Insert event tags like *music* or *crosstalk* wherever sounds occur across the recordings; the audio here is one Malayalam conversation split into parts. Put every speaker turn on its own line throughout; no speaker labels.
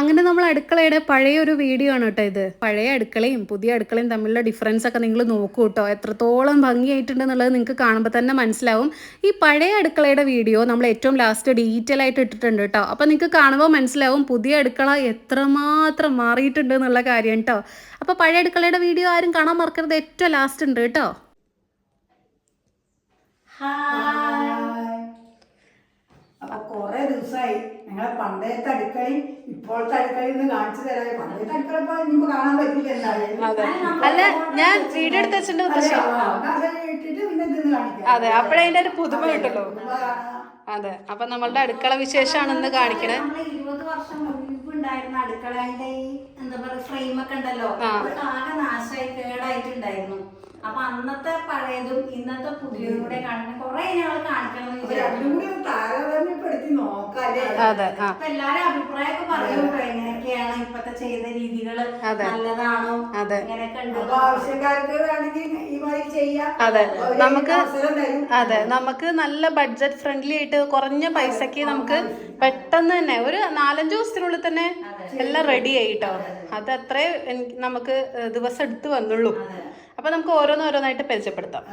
അങ്ങനെ നമ്മൾ അടുക്കളയുടെ പഴയ ഒരു വീഡിയോ ആണ് കേട്ടോ ഇത്. പഴയ അടുക്കളയും പുതിയ അടുക്കളയും തമ്മിലുള്ള ഡിഫറൻസ് ഒക്കെ നിങ്ങൾ നോക്കൂ കേട്ടോ. എത്രത്തോളം ഭംഗിയായിട്ടുണ്ട് എന്നുള്ളത് നിങ്ങൾക്ക് കാണുമ്പോൾ തന്നെ മനസ്സിലാവും. ഈ പഴയ അടുക്കളയുടെ വീഡിയോ നമ്മൾ ഏറ്റവും ലാസ്റ്റ് ഡീറ്റെയിൽ ആയിട്ട് ഇട്ടിട്ടുണ്ട് കേട്ടോ. അപ്പോൾ നിങ്ങൾക്ക് കാണുമ്പോൾ മനസ്സിലാവും പുതിയ അടുക്കള എത്രമാത്രം മാറിയിട്ടുണ്ട് എന്നുള്ള കാര്യം കേട്ടോ. അപ്പോൾ പഴയ അടുക്കളയുടെ വീഡിയോ ആരും കാണാൻ മറക്കരുത്. ഏറ്റവും ലാസ്റ്റ് ഉണ്ട് കേട്ടോ.
അപ്പൊ കൊറേ ദിവസമായി ഞങ്ങളെ പണ്ടത്തെ അടുക്കളയും ഇപ്പോഴത്തെ അടുക്കളയും നിന്ന് കാണിച്ചു തരാം പണ്ടത്തെ അടുക്കള ഇപ്പൊ ഇനിയിപ്പോ കാണാൻ പറ്റില്ല എന്തായാലും.
അതെ. അല്ല ഞാൻ വീഡിയോ എടുത്ത്
ഇട്ടിട്ട് പിന്നെ ഇതൊന്ന് കാണിക്കാം.
അതെ അപ്പോഴേ അതിന്റെ ഒരു പുതുമ കിട്ടുള്ളൂ അതെ അപ്പൊ നമ്മളുടെ അടുക്കള വിശേഷമാണ് ഇന്ന് കാണിക്കണേ.
ഇരുപത് വർഷം മുൻപ് ഉണ്ടായിരുന്ന അടുക്കളന്റെ ഈ എന്താ പറയാ ഫ്രെയിം ഒക്കെ ഉണ്ടല്ലോ ആകെ നാശമായി കേടായിട്ടുണ്ടായിരുന്നു. അപ്പൊ അന്നത്തെ പഴയതും ഇന്നത്തെ പുതിയതും കൂടെ കാണുന്ന കൊറേ ഞങ്ങൾ കാണിക്കണം
അതെ
അപ്പൊ എല്ലാരും അഭിപ്രായമൊക്കെ പറയും എങ്ങനെയൊക്കെയാണ് ഇപ്പത്തെ ചെയ്ത
രീതികൾ.
നല്ലതാണോ
അതെ. നമുക്ക് അതെ നമുക്ക് നല്ല ബഡ്ജറ്റ് ഫ്രണ്ട്ലി ആയിട്ട് കുറഞ്ഞ പൈസക്ക് നമുക്ക് പെട്ടെന്ന് തന്നെ ഒരു നാലഞ്ച് ദിവസത്തിനുള്ളിൽ തന്നെ എല്ലാം റെഡി ആയിട്ടോ അത് അത്രേ നമുക്ക് ദിവസം എടുത്തു വന്നുള്ളൂ. അപ്പൊ നമുക്ക് ഓരോന്നോരോന്നായിട്ട് പരിചയപ്പെടുത്താം.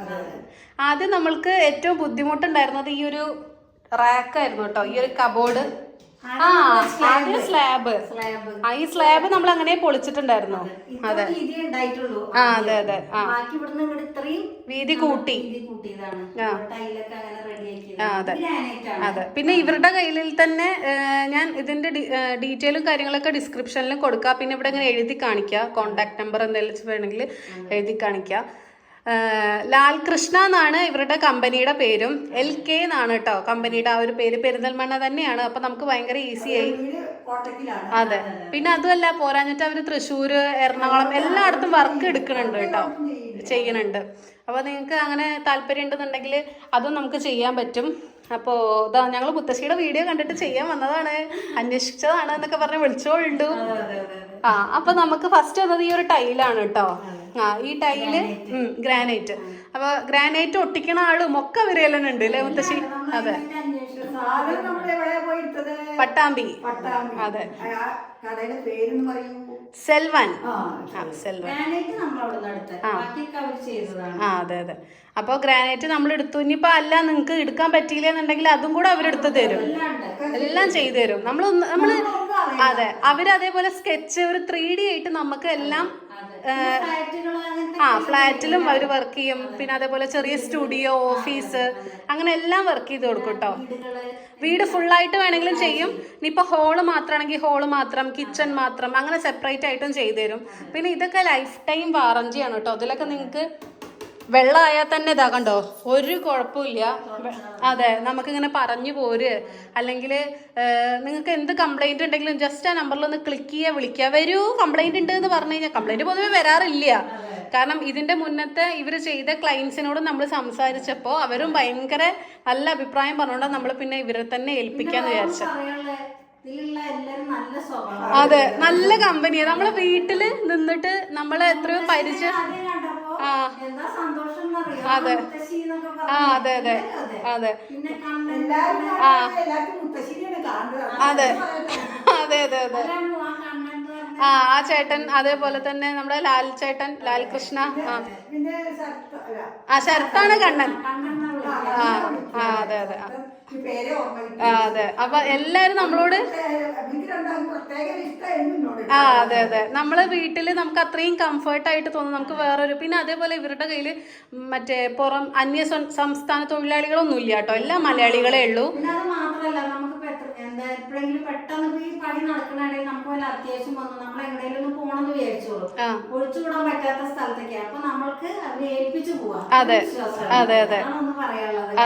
ആദ്യം നമ്മൾക്ക് ഏറ്റവും ബുദ്ധിമുട്ടുണ്ടായിരുന്നത് ഈ ഒരു റാക്കായിരുന്നു കേട്ടോ. ഈ ഒരു കബോർഡ് ആ ആദ്യം സ്ലാബ്
സ്ലാബ്
ആ ഈ സ്ലാബ് നമ്മൾ അങ്ങനെ പൊളിച്ചിട്ടുണ്ടായിരുന്നു.
അതെ.
ആ അതെ അതെ. ആ. വീതി കൂട്ടി. ആ, അതെ. അതെ. പിന്നെ ഇവരുടെ കയ്യിൽ തന്നെ ഞാൻ ഇതിന്റെ ഡീറ്റെയിലും കാര്യങ്ങളൊക്കെ ഡിസ്ക്രിപ്ഷനിൽ കൊടുക്കാം. പിന്നെ ഇവിടെ ഇങ്ങനെ എഴുതി കാണിക്കുക കോണ്ടാക്ട് നമ്പർ എന്തെങ്കിലും വേണമെങ്കിൽ എഴുതി കാണിക്കുക ഏഹ്, ലാൽ കൃഷ്ണ എന്നാണ് ഇവരുടെ കമ്പനിയുടെ പേരും. എൽ കെ എന്നാണ് കേട്ടോ കമ്പനിയുടെ ആ ഒരു പേര്. പെരിന്തൽമണ്ണ തന്നെയാണ്. അപ്പൊ നമുക്ക് ഭയങ്കര ഈസി ആയി.
വീട്
അതെ. പിന്നെ അതുമല്ല പോരാഞ്ഞിട്ട് അവർ തൃശ്ശൂർ എറണാകുളം എല്ലായിടത്തും വർക്ക് എടുക്കുന്നുണ്ട് കേട്ടോ ചെയ്യുന്നുണ്ട്. അപ്പോൾ നിങ്ങൾക്ക് അങ്ങനെ താല്പര്യം ഉണ്ടെന്നുണ്ടെങ്കിൽ അതും നമുക്ക് ചെയ്യാൻ പറ്റും. അപ്പോൾ ഇതാ ഞങ്ങൾ മുത്തശ്ശിയുടെ വീഡിയോ കണ്ടിട്ട് ചെയ്യാൻ വന്നതാണ്. അന്വേഷിച്ചതാണ് എന്നൊക്കെ പറഞ്ഞ് വിളിച്ചോളുണ്ടു. ആ അപ്പൊ നമുക്ക് ഫസ്റ്റ് വന്നത് ഈ ഒരു ടൈലാണ് കേട്ടോ ആ ഈ ടൈൽ ഗ്രാനൈറ്റ് അപ്പൊ ഗ്രാനൈറ്റ് ഒട്ടിക്കണ ആളും ഒക്കെ അവരെല്ലാം ഉണ്ട് അല്ലേ മുത്തശ്ശി? അതെ. പട്ടാമ്പി. അതെ. സെൽവൻ. സെൽവൻ. ആ. അതെ അതെ. അപ്പോൾ ഗ്രാനൈറ്റ് നമ്മൾ എടുത്തു. ഇനിയിപ്പോൾ അല്ല നിങ്ങൾക്ക് എടുക്കാൻ പറ്റിയില്ല എന്നുണ്ടെങ്കിൽ അതും കൂടെ അവരെടുത്ത് തരും.
എല്ലാം
ചെയ്തു തരും. നമ്മൾ നമ്മൾ അതെ അവരതേപോലെ അതേപോലെ സ്കെച്ച് ഒരു ത്രീ ഡി ആയിട്ട് നമുക്ക് എല്ലാം ആ ഫ്ലാറ്റിലും അവർ വർക്ക് ചെയ്യും. പിന്നെ അതേപോലെ ചെറിയ സ്റ്റുഡിയോ ഓഫീസ് അങ്ങനെ എല്ലാം വർക്ക് ചെയ്ത് കൊടുക്കും കേട്ടോ വീട് ഫുള്ളായിട്ട് വേണമെങ്കിലും ചെയ്യും. ഇനിയിപ്പോൾ ഹോൾ മാത്രമാണെങ്കിൽ ഹോൾ മാത്രം കിച്ചൺ മാത്രം അങ്ങനെ സെപ്പറേറ്റ് ആയിട്ടും ചെയ്തു തരും. പിന്നെ ഇതൊക്കെ ലൈഫ് ടൈം വാറന്റിയാണ് കേട്ടോ അതിലൊക്കെ നിങ്ങൾക്ക് വെള്ളമായാൽ തന്നെ ഇതാകണ്ടോ ഒരു കുഴപ്പമില്ല. അതെ നമുക്കിങ്ങനെ പറഞ്ഞു പോര്. അല്ലെങ്കിൽ നിങ്ങൾക്ക് എന്ത് കംപ്ലൈന്റ് ഉണ്ടെങ്കിലും ജസ്റ്റ് ആ നമ്പറിൽ ഒന്ന് ക്ലിക്ക് ചെയ്യുക വിളിക്കുക വരൂ കംപ്ലൈന്റ് ഉണ്ട് എന്ന് പറഞ്ഞു കഴിഞ്ഞാൽ കംപ്ലൈന്റ് പൊതുവെ വരാറില്ല. കാരണം ഇതിന്റെ മുന്നത്തെ ഇവർ ചെയ്ത ക്ലയൻസിനോട് നമ്മൾ സംസാരിച്ചപ്പോൾ അവരും ഭയങ്കര നല്ല അഭിപ്രായം പറഞ്ഞുകൊണ്ട് നമ്മൾ പിന്നെ ഇവരെ തന്നെ ഏൽപ്പിക്കാന്ന് വിചാരിച്ചു. അതെ നല്ല കമ്പനിയാണ് നമ്മളെ വീട്ടിൽ നിന്നിട്ട് നമ്മളെ എത്രയോ പരിചയം അതെ. ആ അതെ അതെ.
അതെ.
അതെ. അതെ. അതെ അതെ
ആ
ആ ചേട്ടൻ അതേപോലെ തന്നെ നമ്മുടെ ലാൽ ചേട്ടൻ ലാൽ കൃഷ്ണ ആ. ശരത്താണ് കണ്ണൻ അതെ അതെ അതെ അപ്പൊ എല്ലാരും നമ്മളോട് ആ അതെ അതെ. നമ്മളെ വീട്ടിൽ നമുക്ക് അത്രയും കംഫർട്ട് ആയിട്ട് തോന്നും. നമുക്ക് വേറൊരു പിന്നെ അതേപോലെ ഇവരുടെ കയ്യിൽ മറ്റേ പുറം അന്യ സംസ്ഥാന തൊഴിലാളികളൊന്നും ഇല്ല കേട്ടോ. എല്ലാ മലയാളികളെ ഉള്ളൂ
അത് മാത്രല്ല നമുക്കിപ്പോ എത്ര എന്താ എപ്പോഴെങ്കിലും പെട്ടെന്ന് ഈ പണി നടക്കണേ നമുക്ക് വല്ല അത്യാവശ്യം വന്നു നമ്മൾ എങ്ങനെയും ഒന്ന് പോണെന്ന് വിചാരിച്ചോളൂ. ഒഴിച്ചുകൂടാൻ പറ്റാത്ത സ്ഥലത്തേക്ക് അപ്പൊ നമ്മൾക്ക് അത് ഏൽപ്പിച്ചു പോവാം. ഒന്ന് പറയാനുള്ളത്.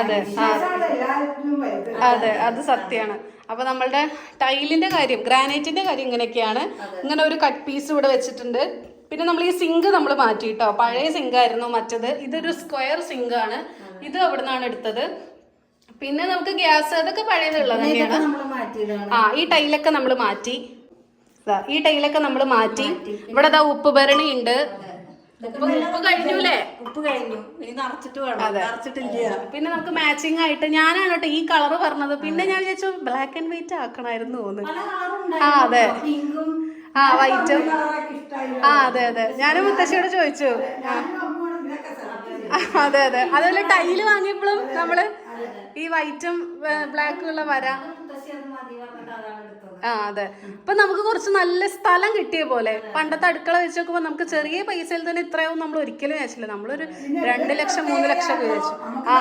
അതെ സത്യമാണ് അപ്പൊ നമ്മളുടെ ടൈലിന്റെ കാര്യം ഗ്രാനൈറ്റിന്റെ കാര്യം ഇങ്ങനെയൊക്കെയാണ്. ഇങ്ങനെ ഒരു കട്ട് പീസ് ഇവിടെ വെച്ചിട്ടുണ്ട്. പിന്നെ നമ്മൾ ഈ സിങ്ക് നമ്മൾ മാറ്റി കേട്ടോ പഴയ സിങ്ക് ആയിരുന്നു മറ്റത്. ഇതൊരു സ്ക്വയർ സിങ്ക് ആണ്. ഇത് അവിടെ നിന്നാണ് എടുത്തത്. പിന്നെ നമുക്ക് ഗ്യാസ് അതൊക്കെ പഴയതുള്ള തന്നെയാണ്. ആ ഈ ടൈലൊക്കെ നമ്മൾ മാറ്റി. ദാ, ഈ ടൈലൊക്കെ നമ്മൾ മാറ്റി. ഇവിടെ ദാ ഉപ്പ് ഭരണി ഉണ്ട് ഉപ്പ് ഉപ്പ്
ഉപ്പ് കഴിഞ്ഞു. ഇനി നിറച്ചിട്ട് വേണം. നിറച്ചിട്ടില്ല.
പിന്നെ നമുക്ക് മാച്ചിങ് ആയിട്ട് ഞാനാണ് കേട്ടോ ഈ കളർ പറഞ്ഞത്. പിന്നെ ഞാൻ വിചാരിച്ചു ബ്ലാക്ക് ആൻഡ് വൈറ്റ് ആക്കണായിരുന്നു തോന്നുന്നു. ആ, അതെ.
പിങ്കും
ആ വൈറ്റും ആ അതെ അതെ. ഞാനും മുത്തശ്ശിയോട് ചോദിച്ചു. അതെ. അതെ അതുപോലെ ടൈൽ വാങ്ങിയപ്പോഴും നമ്മൾ ഈ വൈറ്റും ബ്ലാക്കും ഉള്ള വര. ആ അതെ. ഇപ്പൊ നമുക്ക് കുറച്ച് നല്ല സ്ഥലം കിട്ടിയ പോലെ. പണ്ടത്തെ അടുക്കള വെച്ച് നോക്കുമ്പോ നമുക്ക് ചെറിയ പൈസയിൽ തന്നെ ഇത്രയും നമ്മൾ ഒരിക്കലും വിചാരിച്ചില്ല. നമ്മളൊരു രണ്ട് ലക്ഷം മൂന്ന് ലക്ഷം ഒക്കെ വിചാരിച്ചു. ആ.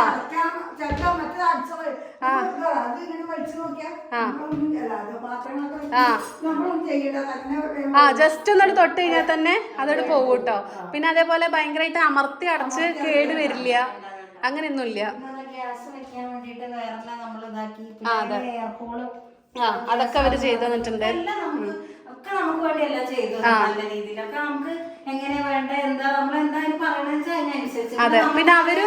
ആ. ആ. ജസ്റ്റ് ഒന്നോട് തൊട്ട് കഴിഞ്ഞാൽ തന്നെ അതോട് പോകും കേട്ടോ. പിന്നെ അതേപോലെ ഭയങ്കരമായിട്ട് അമർത്തി അടച്ച് കേട് വരില്ല. അങ്ങനെയൊന്നുമില്ല.
ഗ്യാസ് വെക്കാൻ വേണ്ടിട്ട് വേറെ നമ്മൾ ഇതാക്കി.
ആ അതൊക്കെ അവർ ചെയ്തു തന്നിട്ടുണ്ട്.
നമുക്ക് വേണ്ടി എല്ലാം ചെയ്തു നല്ല രീതിയിലൊക്കെ നമുക്ക് എങ്ങനെ വേണ്ട എന്താ നമ്മൾ എന്തായാലും പറയണെന്ന് വെച്ചാൽ അതിനനുസരിച്ച്.
അതെ. പിന്നെ
അവർ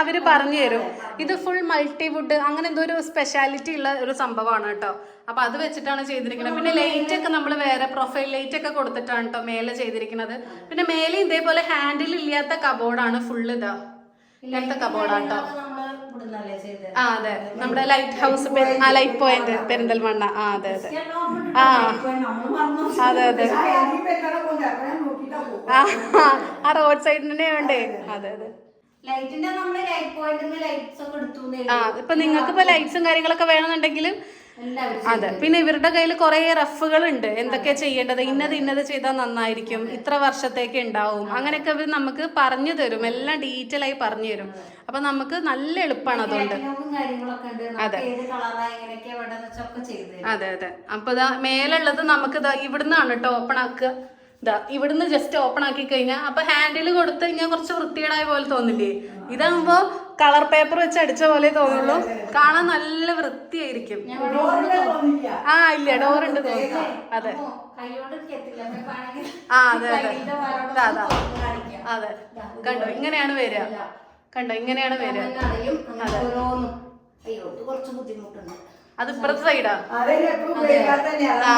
അവർ പറഞ്ഞു തരും. ഇത് ഫുൾ മൾട്ടി വുഡ് അങ്ങനെ എന്തോ ഒരു സ്പെഷ്യാലിറ്റി ഉള്ള ഒരു സംഭവമാണ് കേട്ടോ. അപ്പൊ അത് വെച്ചിട്ടാണ് ചെയ്തിരിക്കുന്നത് പിന്നെ ലൈറ്റ് ഒക്കെ നമ്മൾ വേറെ പ്രൊഫൈൽ ലൈറ്റ് ഒക്കെ കൊടുത്തിട്ടാണ് കേട്ടോ മേലെ ചെയ്തിരിക്കുന്നത് പിന്നെ മേലെ ഇതേപോലെ ഹാൻഡിൽ ഇല്ലാത്ത കബോർഡാണ് ഫുള്ള് ഇതാ. ഇങ്ങനത്തെ
കബോർഡാട്ടോ
ആ അതെ. നമ്മുടെ ലൈറ്റ് ഹൗസ് ആ ലൈറ്റ് പോയിന്റ് പെരിന്തൽമണ്ണ. ആ അതെ അതെ.
ആ.
അതെ അതെ. ആ റോഡ് സൈഡിന് തന്നെ വേണ്ടേ? അതെ അതെ.
ലൈറ്റിന്റെ നമ്മൾ ലൈറ്റ് പോയിന്റ് ലൈറ്റ്സ് ഒക്കെ എടുത്തു
ആ ഇപ്പൊ നിങ്ങൾക്ക് ഇപ്പൊ ലൈറ്റ്സും കാര്യങ്ങളൊക്കെ വേണമെന്നുണ്ടെങ്കിൽ അതെ. പിന്നെ ഇവരുടെ കയ്യിൽ കുറെ റഫുകൾ ഉണ്ട് എന്തൊക്കെ ചെയ്യേണ്ടത്? ഇന്നത് ഇന്നത് ചെയ്താൽ നന്നായിരിക്കും. ഇത്ര വർഷത്തേക്ക് ഉണ്ടാവും. അങ്ങനെയൊക്കെ ഇവർ നമുക്ക് പറഞ്ഞു തരും. എല്ലാം ഡീറ്റെയിൽ ആയി പറഞ്ഞു തരും. അപ്പൊ നമുക്ക് നല്ല എളുപ്പമാണ് അതുകൊണ്ട്.
അതെ.
അതെ അതെ. അപ്പൊ ഇതാ മേലുള്ളത് നമുക്ക് ഇതാ ഇവിടുന്നാണ് കേട്ടോ ഓപ്പൺ ആക്കുക. ഇതാ ഇവിടുന്ന് ജസ്റ്റ് ഓപ്പൺ ആക്കി കഴിഞ്ഞാൽ അപ്പൊ ഹാൻഡിൽ കൊടുത്ത് കഴിഞ്ഞാൽ കുറച്ച് വൃത്തികേടായ പോലെ തോന്നില്ലേ? ഇതാകുമ്പോ കളർ പേപ്പർ വെച്ച് അടിച്ച പോലെ തോന്നുള്ളൂ. കാണാൻ നല്ല വൃത്തിയായിരിക്കും. ആ ഇല്ല ഡോർ ഉണ്ട് തോന്നുന്നു. അതെ. ആ അതെ അതെ. അതെ. അതാ. കണ്ടോ? ഇങ്ങനെയാണ് വരിക. കണ്ടോ? ഇങ്ങനെയാണ് വരിക. അത്. ഇപ്പുറത്തെ സൈഡാ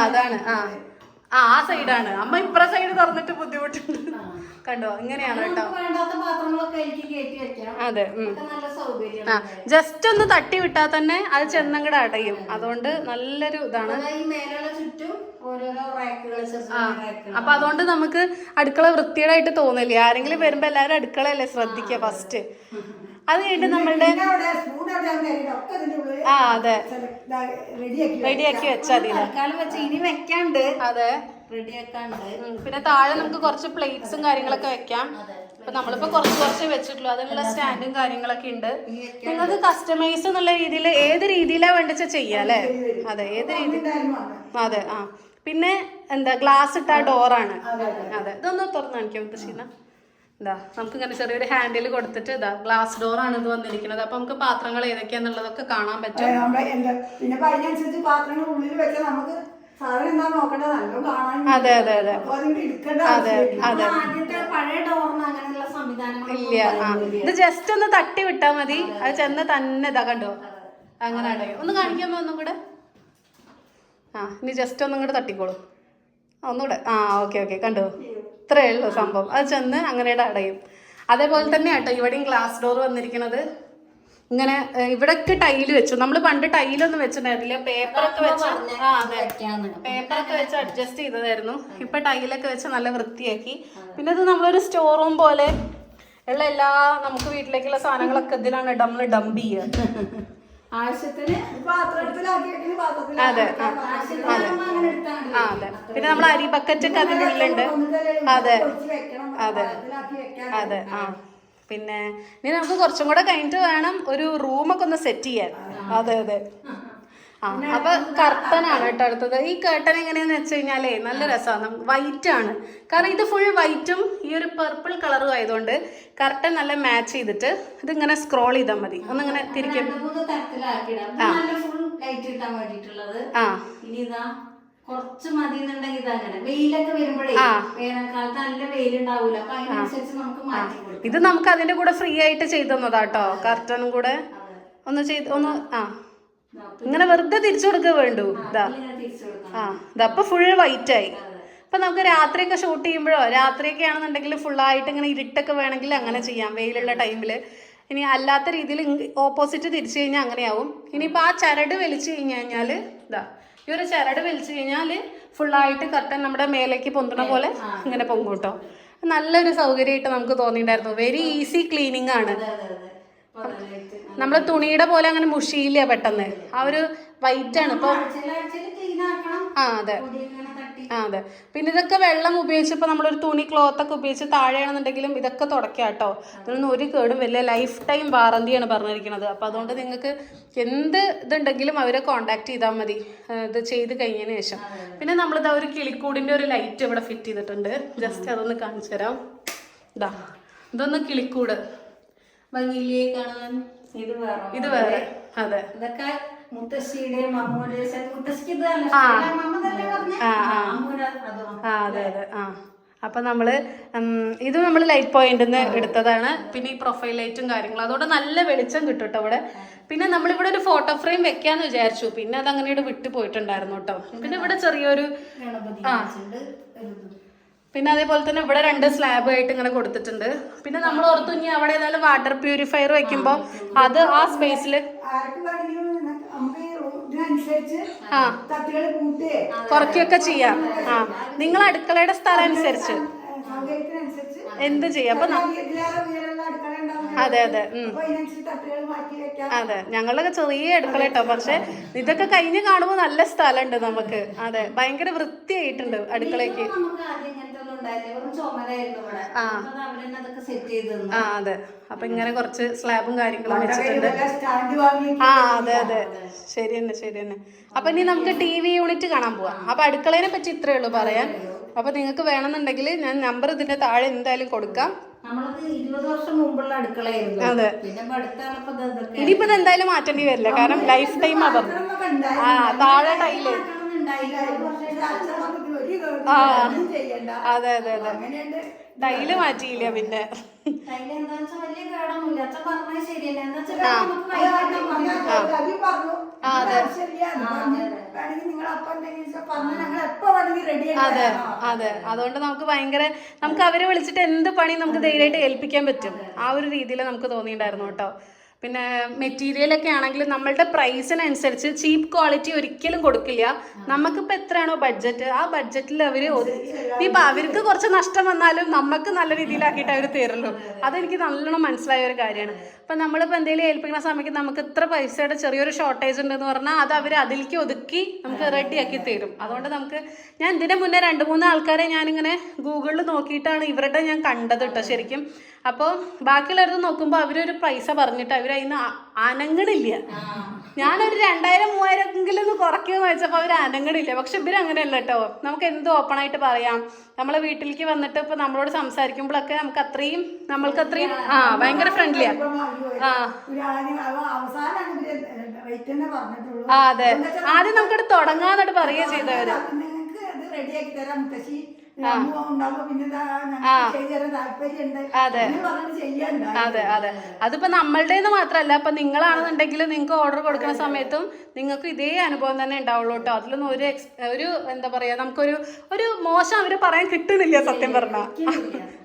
അതാണ്. ആ. ആ ആ സൈഡാണ്. അമ്മ ഇപ്പുറ സൈഡ് തുറന്നിട്ട് ബുദ്ധിമുട്ടുണ്ട്. കണ്ടോ? ഇങ്ങനെയാണ് കേട്ടോ. അതെ ആ ജസ്റ്റ് ഒന്ന് തട്ടി വിട്ടാൽ തന്നെ അത് ചെന്നങ്ങടെ അടയും. അതുകൊണ്ട് നല്ലൊരു ഇതാണ്. അപ്പൊ അതുകൊണ്ട് നമുക്ക് അടുക്കള വൃത്തികേടായിട്ട് തോന്നില്ലേ. ആരെങ്കിലും വരുമ്പോ എല്ലാവരും അടുക്കളയല്ലേ ശ്രദ്ധിക്കുക ഫസ്റ്റ് *laughs* അത് കഴിഞ്ഞിട്ട് നമ്മളുടെ ആ അതെ.
റെഡിയാക്കി
റെഡിയാക്കി വെച്ചാൽ മതി
തൽക്കാലം വെച്ച് ഇനി വെക്കാണ്ട്
അതെ.
റെഡിയാക്കാണ്ട്.
പിന്നെ താഴെ നമുക്ക് കുറച്ച് പ്ലേറ്റ്സും കാര്യങ്ങളൊക്കെ വെക്കാം. അപ്പൊ നമ്മളിപ്പോ കുറച്ച് കുറച്ച് വെച്ചിട്ടുള്ളൂ. അതിനുള്ള സ്റ്റാൻഡും കാര്യങ്ങളൊക്കെ ഉണ്ട്. നിങ്ങൾക്ക് കസ്റ്റമൈസ് എന്നുള്ള രീതിയിൽ ഏത് രീതിയിലാ വേണ്ടിച്ച ചെയ്യാം അല്ലേ? അതെ ഏത് രീതി അതെ ആ. പിന്നെ എന്താ ഗ്ലാസ് ഇട്ട ഡോറാണ് അതെ ഇതൊന്ന് തുറന്നു കാണിക്കാം മുത്തശ്ശീന ഇതാ നമുക്ക് ഇങ്ങനെ ചെറിയൊരു ഹാൻഡിൽ കൊടുത്തിട്ട് ഇതാ ഗ്ലാസ് ഡോർ ആണ് ഇത് വന്നിരിക്കുന്നത്. അപ്പൊ നമുക്ക് പാത്രങ്ങൾ ഏതൊക്കെയാന്നുള്ളതൊക്കെ കാണാൻ പറ്റും.
പിന്നെ അതിനനുസരിച്ച് പാത്രങ്ങൾ ഉള്ളിൽ വെച്ചാൽ നമുക്ക്
അതെ അതെ അതെ. അതെ അതെ. ഇല്ല ആ. ഇത് ജസ്റ്റ് ഒന്ന് തട്ടി വിട്ടാ മതി. അത് ചെന്ന് തന്നെ ഇതാ കണ്ടോ? അങ്ങനെ അടയും ഒന്ന് കാണിക്കാമോ ഒന്നും കൂടെ ആ ഇനി ജസ്റ്റ് ഒന്നും കൂടെ തട്ടിക്കോളൂ. ഒന്നുകൂടെ. ആ ഓക്കെ ഓക്കെ. കണ്ടോ? ഇത്രയേ ഉള്ളൂ സംഭവം. അത് ചെന്ന് അങ്ങനെ അടയും. അതേപോലെ തന്നെ കേട്ടോ ഇവിടെയും ഗ്ലാസ് ഡോർ വന്നിരിക്കുന്നത് ഇങ്ങനെ ഇവിടൊക്കെ ടൈൽ വെച്ചു. നമ്മൾ പണ്ട് ടൈലൊന്നും വെച്ചിട്ടുണ്ടായിരുന്നില്ല. പേപ്പറൊക്കെ വെച്ച് ആ അതെ. പേപ്പറൊക്കെ വെച്ച് അഡ്ജസ്റ്റ് ചെയ്തതായിരുന്നു. ഇപ്പൊ ടൈലൊക്കെ വെച്ച് നല്ല വൃത്തിയാക്കി. പിന്നെ ഇത് നമ്മളൊരു സ്റ്റോർ റൂം പോലെ ഉള്ള എല്ലാ നമുക്ക് വീട്ടിലേക്കുള്ള സാധനങ്ങളൊക്കെ ഇതിലാണ് നമ്മൾ ഡംപ് ചെയ്യുക
ആവശ്യത്തിന്
അതെ അതെ. പിന്നെ നമ്മൾ അരി ബക്കറ്റ് ഒക്കെ അതിന്റെ ഉള്ളിലുണ്ട്. അതെ. അതെ. അതെ ആ. പിന്നെ ഇനി നമുക്ക് കുറച്ചും കൂടെ കഴിഞ്ഞിട്ട് വേണം ഒരു റൂമൊക്കെ ഒന്ന് സെറ്റ് ചെയ്യാൻ. അതെ അതെ. ആ അപ്പൊ കർട്ടനാണ് കേട്ടോ അടുത്തത്. ഈ കർട്ടൻ എങ്ങനെയാന്ന് വെച്ച് കഴിഞ്ഞാലേ നല്ല രസമാണ് വൈറ്റ് ആണ്. കാരണം ഇത് ഫുൾ വൈറ്റും ഈ ഒരു പർപ്പിൾ കളറും ആയതുകൊണ്ട് കർട്ടൻ നല്ല മാച്ച് ചെയ്തിട്ട് ഇതിങ്ങനെ സ്ക്രോൾ ചെയ്താൽ മതി. ഒന്നിങ്ങനെ തിരിക്കും.
രണ്ട് ഇത് നല്ല ഫുൾ ലൈറ്റ് കിട്ടാൻ വേണ്ടിയിട്ടുള്ളത്.
ആ.
ഇനി ഇതാ കുറച്ച് മതി എന്നുണ്ടെങ്കിൽ ഇതങ്ങനെ വെയിലൊക്കെ വരുമ്പോഴേ വേനൽക്കാലത്ത് നല്ല വെയിലുണ്ടാവൂല. അപ്പൊ അതിനനുസരിച്ച് നമുക്ക് മാറ്റി കൊടുക്കാം.
ഇത് നമുക്ക് അതിന്റെ കൂടെ ഫ്രീ ആയിട്ട് ചെയ്തു തന്നതാട്ടോ കർട്ടനും കൂടെ ഒന്ന് ചെയ്ത് ഒന്ന് ആ. ഇങ്ങനെ വെറുതെ തിരിച്ചു കൊടുക്കുക വേണ്ടു. ഇതാ ആ ഇതപ്പൊ ഫുൾ വൈറ്റ് ആയി. അപ്പൊ നമുക്ക് രാത്രിയൊക്കെ ഷൂട്ട് ചെയ്യുമ്പോഴോ രാത്രിയൊക്കെ ആണെന്നുണ്ടെങ്കിൽ ഫുള്ളായിട്ട് ഇങ്ങനെ ഇരുട്ടൊക്കെ വേണമെങ്കിൽ അങ്ങനെ ചെയ്യാം വെയിലുള്ള ടൈമിൽ ഇനി അല്ലാത്ത രീതിയിൽ ഓപ്പോസിറ്റ് തിരിച്ചു കഴിഞ്ഞാൽ അങ്ങനെയാവും. ഇനിയിപ്പോൾ ആ ചരട് വലിച്ചു കഴിഞ്ഞു കഴിഞ്ഞാൽ ഇതാ ഈ ഒരു ചരട് വലിച്ചു കഴിഞ്ഞാൽ ഫുള്ളായിട്ട് കർട്ടൻ നമ്മുടെ മേലേക്ക് പൊന്തണ പോലെ ഇങ്ങനെ പൊങ്ങൂട്ടോ നല്ലൊരു സൗകര്യമായിട്ട് നമുക്ക് തോന്നിയിട്ടുണ്ടായിരുന്നു. വെരി ഈസി ക്ലീനിങ് ആണ്. നമ്മൾ തുണിയുടെ പോലെ അങ്ങനെ മുഷിയില്ല പെട്ടെന്ന്. ആ ഒരു വൈറ്റ് ആണ്. ഇപ്പൊ ആ അതെ. ആ അതെ. പിന്നെ ഇതൊക്കെ വെള്ളം ഉപയോഗിച്ച് ഇപ്പൊ നമ്മളൊരു തുണി ക്ലോത്ത് ഒക്കെ ഉപയോഗിച്ച് താഴെയാണെന്നുണ്ടെങ്കിലും ഇതൊക്കെ തുടക്കാം കേട്ടോ. ഇതിനൊന്നും ഒരു കേടും വലിയ ലൈഫ് ടൈം വാറന്റിയാണ് പറഞ്ഞിരിക്കുന്നത്. അപ്പൊ അതുകൊണ്ട് നിങ്ങൾക്ക് എന്ത് ഇതുണ്ടെങ്കിലും അവരെ കോണ്ടാക്ട് ചെയ്താൽ മതി. ഇത് ചെയ്ത് കഴിഞ്ഞതിന് ശേഷം. പിന്നെ നമ്മളിതാ ഒരു കിളിക്കൂടിന്റെ ഒരു ലൈറ്റ് ഇവിടെ ഫിറ്റ് ചെയ്തിട്ടുണ്ട്. ജസ്റ്റ് അതൊന്ന് കാണിച്ചു തരാം. ഇതാ. ഇതൊന്ന് കിളിക്കൂട്. ഭംഗിയിലേ കാണാൻ?
ഇത് വേറെ
ഇത് വേറെ. അതെ.
ഇതൊക്കെ മുത്തശ്ശിയുടെ മുത്തശ്ശിക്ക്. അമ്മൂടെ അതും.
ആ അതെ അതെ. ആ. അപ്പം നമ്മൾ ഇത് നമ്മൾ ലൈറ്റ് പോയിന്റിൽ നിന്ന് എടുത്തതാണ്. പിന്നെ ഈ പ്രൊഫൈൽ ലൈറ്റും കാര്യങ്ങളും. അതോടെ നല്ല വെളിച്ചം കിട്ടും കേട്ടോ ഇവിടെ പിന്നെ നമ്മളിവിടെ ഒരു ഫോട്ടോ ഫ്രെയിം വെക്കാന്ന് വിചാരിച്ചു. പിന്നെ അത് അങ്ങനെ വിട്ടു പോയിട്ടുണ്ടായിരുന്നു കേട്ടോ പിന്നെ ഇവിടെ ചെറിയൊരു ആ. പിന്നെ അതേപോലെ തന്നെ ഇവിടെ രണ്ട് സ്ലാബ് ആയിട്ട് ഇങ്ങനെ കൊടുത്തിട്ടുണ്ട്. പിന്നെ നമ്മൾ ഓർത്തു ഇനി അവിടെ ഏതായാലും വാട്ടർ പ്യൂരിഫയർ വെക്കുമ്പോൾ അത് ആ സ്പേസിൽ ആ. കുറയ്ക്കുകയൊക്കെ ചെയ്യാം. ആ. നിങ്ങൾ അടുക്കളയുടെ സ്ഥലം അനുസരിച്ച്. എന്ത് ചെയ്യാം? അപ്പൊ അതെ അതെ. അതെ. ഞങ്ങളൊക്കെ ചെറിയ അടുക്കള കേട്ടോ. പക്ഷെ ഇതൊക്കെ കഴിഞ്ഞ് കാണുമ്പോൾ നല്ല സ്ഥലമുണ്ട് നമുക്ക്. അതെ. ഭയങ്കര വൃത്തിയായിട്ടുണ്ട് അടുക്കളയ്ക്ക്. ആ. അതെ അപ്പൊ ഇങ്ങനെ കുറച്ച് സ്ലാബും കാര്യങ്ങളും വെച്ചിട്ടുണ്ട് ആ അതെ അതെ. ശരി തന്നെ ശരി തന്നെ അപ്പൊ ഇനി നമുക്ക് ടി വി യൂണിറ്റ് കാണാൻ പോവാം. അപ്പൊ അടുക്കളേനെ പറ്റി ഇത്രയേ ഉള്ളൂ പറയാൻ. അപ്പൊ നിങ്ങൾക്ക് വേണമെന്നുണ്ടെങ്കിൽ ഞാൻ നമ്പർ ഇതിന്റെ താഴെ എന്തായാലും കൊടുക്കാം. ഇനിയിപ്പോ എന്തായാലും മാറ്റേണ്ടി വരില്ല. കാരണം ലൈഫ് ടൈം
ഉണ്ടായി
ആ താഴെ
ടൈൽ.
അതെ അതെ അതെ. ടൈൽ മാറ്റിയില്ല പിന്നെ.
അതെ
അതെ. അതുകൊണ്ട് നമുക്ക് ഭയങ്കര നമുക്ക് അവരെ വിളിച്ചിട്ട് എന്ത് പണി നമുക്ക് ധൈര്യമായിട്ട് ഏൽപ്പിക്കാൻ പറ്റും. ആ ഒരു രീതിയിൽ നമുക്ക് തോന്നിയിട്ടുണ്ടായിരുന്നു കേട്ടോ. പിന്നെ മെറ്റീരിയൽ ഒക്കെ ആണെങ്കിൽ നമ്മളുടെ പ്രൈസിനനുസരിച്ച് ചീപ്പ് ക്വാളിറ്റി ഒരിക്കലും കൊടുക്കില്ല. നമുക്കിപ്പോൾ എത്രയാണോ ബഡ്ജറ്റ് ആ ബഡ്ജറ്റിൽ അവർ ഇപ്പം അവർക്ക് കുറച്ച് നഷ്ടം വന്നാലും നമുക്ക് നല്ല രീതിയിലാക്കിയിട്ട് അവർ തരുള്ളൂ. അതെനിക്ക് നല്ലോണം മനസ്സിലായ ഒരു കാര്യമാണ്. അപ്പം നമ്മളിപ്പോൾ എന്തെങ്കിലും ഏൽപ്പിക്കുന്ന സമയത്ത് നമുക്ക് ഇത്ര പൈസയുടെ ചെറിയൊരു ഷോർട്ടേജ് ഉണ്ടെന്ന് പറഞ്ഞാൽ അത് അവർ അതിലേക്ക് ഒതുക്കി നമുക്ക് റെഡിയാക്കി തരും. അതുകൊണ്ട് നമുക്ക് ഞാൻ ഇതിന്റെ മുന്നേ രണ്ട് മൂന്ന് ആൾക്കാരെ ഞാനിങ്ങനെ ഗൂഗിളിൽ നോക്കിയിട്ടാണ് ഇവരുടെ ഞാൻ കണ്ടത് കേട്ടോ ശരിക്കും. അപ്പോൾ ബാക്കിയുള്ളവരത് നോക്കുമ്പോൾ അവരൊരു പൈസ പറഞ്ഞിട്ട് അവർ അതിന് അനങ്ങണില്ല ഞാനൊരു രണ്ടായിരം മൂവായിരം എങ്കിലും ഒന്ന് കുറയ്ക്കുമെന്ന് വെച്ചപ്പോൾ അവർ അനങ്ങണില്ല പക്ഷെ ഇവർ അങ്ങനെയല്ല കേട്ടോ നമുക്ക് എന്ത് ഓപ്പൺ ആയിട്ട് പറയാം? നമ്മളെ വീട്ടിലേക്ക് വന്നിട്ട് ഇപ്പം നമ്മളോട് സംസാരിക്കുമ്പോഴൊക്കെ നമുക്ക് അത്രയും നമ്മൾക്ക് അത്രയും ആ ഭയങ്കര ഫ്രണ്ട്ലിയാ ആ. അതെ. ആദ്യം നമുക്കിവിടെ തുടങ്ങാന്നിട്ട് പറയുകയും ചെയ്തവര്.
റെഡിയാക്കി തരാം മുത്തശ്ശി.
അതെ. അതെ അതെ. അതിപ്പോ നമ്മളുടേന്ന് മാത്രല്ല അപ്പൊ നിങ്ങളാണെന്നുണ്ടെങ്കിൽ നിങ്ങൾക്ക് ഓർഡർ കൊടുക്കുന്ന സമയത്തും നിങ്ങൾക്ക് ഇതേ അനുഭവം തന്നെ ഉണ്ടാവുള്ളൂ കേട്ടോ. അതിലൊന്നും ഒരു എക്സ് ഒരു എന്താ പറയാ നമുക്കൊരു ഒരു മോശം അവർ പറയാൻ കിട്ടുന്നില്ല സത്യം പറഞ്ഞ.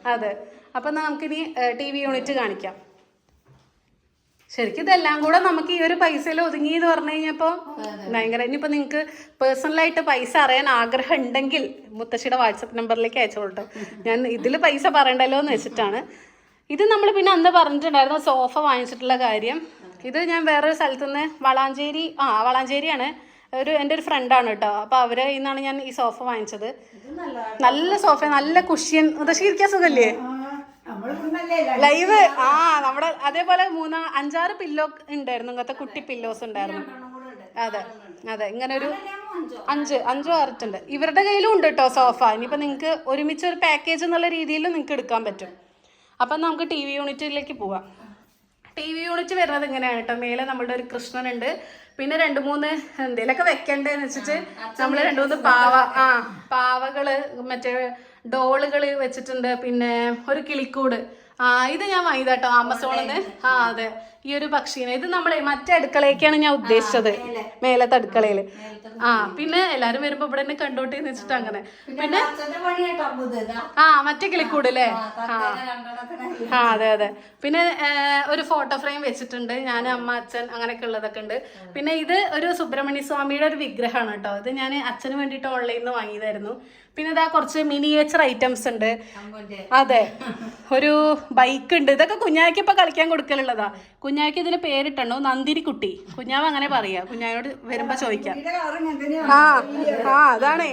അതെ. അപ്പൊ നമുക്കിനി ടി വി യൂണിറ്റ് കാണിക്കാം. ശരിക്കും ഇതെല്ലാം കൂടെ നമുക്ക് ഈ ഒരു പൈസയിൽ ഒതുങ്ങി എന്ന് പറഞ്ഞു കഴിഞ്ഞപ്പോൾ ഭയങ്കര ഇനിയിപ്പോൾ നിങ്ങൾക്ക് പേഴ്സണലായിട്ട് പൈസ അറിയാൻ ആഗ്രഹം ഉണ്ടെങ്കിൽ മുത്തശ്ശിയുടെ വാട്സപ്പ് നമ്പറിലേക്ക് അയച്ചോളട്ടോ. ഞാൻ ഇതിൽ പൈസ പറയണ്ടല്ലോ എന്ന് വെച്ചിട്ടാണ്. ഇത് നമ്മൾ പിന്നെ അന്ന് പറഞ്ഞിട്ടുണ്ടായിരുന്നു സോഫ വാങ്ങിച്ചിട്ടുള്ള കാര്യം. ഇത് ഞാൻ വേറൊരു സ്ഥലത്തു നിന്ന് വളാഞ്ചേരി ആ വളാഞ്ചേരിയാണ്. ഒരു എന്റെ ഒരു ഫ്രണ്ടാണ് കേട്ടോ. അപ്പോൾ അവരെ നിന്നാണ് ഞാൻ ഈ സോഫ വാങ്ങിച്ചത്. നല്ല സോഫ നല്ല കുഷ്യൻ. മുത്തശ്ശി ഇരിക്കാൻ സുഖല്ലേ
നമ്മൾ മുന്നല്ലേ
ലൈവ് ആ നമ്മുടെ അതേപോലെ മൂന്നാ അഞ്ചാറ് പില്ലോ ഉണ്ടായിരുന്നു. ഇങ്ങനത്തെ കുട്ടി പില്ലോസ് ഉണ്ടായിരുന്നു. അതെ അതെ. ഇങ്ങനെ ഒരു അഞ്ച്? അഞ്ചോ ആറിട്ടുണ്ട്. ഇവരുടെ കയ്യിലും ഉണ്ട് കേട്ടോ സോഫ ഇനിയിപ്പോൾ നിങ്ങൾക്ക് ഒരുമിച്ച് ഒരു പാക്കേജ് എന്നുള്ള രീതിയിൽ നിങ്ങൾക്ക് എടുക്കാൻ പറ്റും. അപ്പം നമുക്ക് ടി വി യൂണിറ്റിലേക്ക് പോവാം. ടി വി യൂണിറ്റ് വരുന്നത് ഇങ്ങനെയാണ് കേട്ടോ മേലെ നമ്മളുടെ ഒരു കൃഷ്ണനുണ്ട്. പിന്നെ രണ്ട് മൂന്ന് എന്തേലൊക്കെ വെക്കണ്ടേന്ന് വെച്ചിട്ട് നമ്മൾ രണ്ട് മൂന്ന് പാവ ആ പാവകൾ മറ്റേ ഡോളുകൾ വെച്ചിട്ടുണ്ട് പിന്നെ ഒരു കിളിക്കൂട്. ആ ഇത് ഞാൻ വാങ്ങിയതാട്ടോ ആമസോണിൽ നിന്ന് ആ അതെ. ഈ ഒരു പക്ഷീനെ. ഇത് നമ്മളെ മറ്റേ അടുക്കളയൊക്കെയാണ് ഞാൻ ഉദ്ദേശിച്ചത്. മേലത്തെ അടുക്കളയിൽ. ആ പിന്നെ എല്ലാരും വരുമ്പോ ഇവിടെ തന്നെ കണ്ടോട്ടെ എന്ന് വെച്ചിട്ട് അങ്ങനെ.
പിന്നെ
ആ മറ്റേ കിളിക്കൂട് അല്ലേ? ആ
രണ്ടെണ്ണത്തിന്
ആ അതെ അതെ. പിന്നെ ഒരു ഫോട്ടോ ഫ്രെയിം വെച്ചിട്ടുണ്ട്. ഞാൻ അമ്മ അച്ഛൻ അങ്ങനെയൊക്കെ ഉള്ളതൊക്കെ ഉണ്ട്. പിന്നെ ഇത് ഒരു സുബ്രഹ്മണ്യ സ്വാമിയുടെ ഒരു വിഗ്രഹമാണ് കേട്ടോ. ഇത് ഞാൻ അച്ഛന് വേണ്ടിയിട്ട് ഓൺലൈനിൽ നിന്ന് വാങ്ങിയതായിരുന്നു. പിന്നെ ഇതാ കുറച്ച് മിനിയേച്ചർ ഐറ്റംസ് ഉണ്ട്. അതെ. ഒരു ബൈക്ക് ഉണ്ട്. ഇതൊക്കെ കുഞ്ഞായ്ക്ക് ഇപ്പൊ കളിക്കാൻ കൊടുക്കലുള്ളതാ. കുഞ്ഞായ്ക്ക് ഇതിന് പേരിട്ടുണ്ടോ നന്ദിരി കുട്ടി കുഞ്ഞാവ് അങ്ങനെ പറയാ. കുഞ്ഞായോട് വരുമ്പോ ചോദിക്കാം. ആ ആ അതാണേ.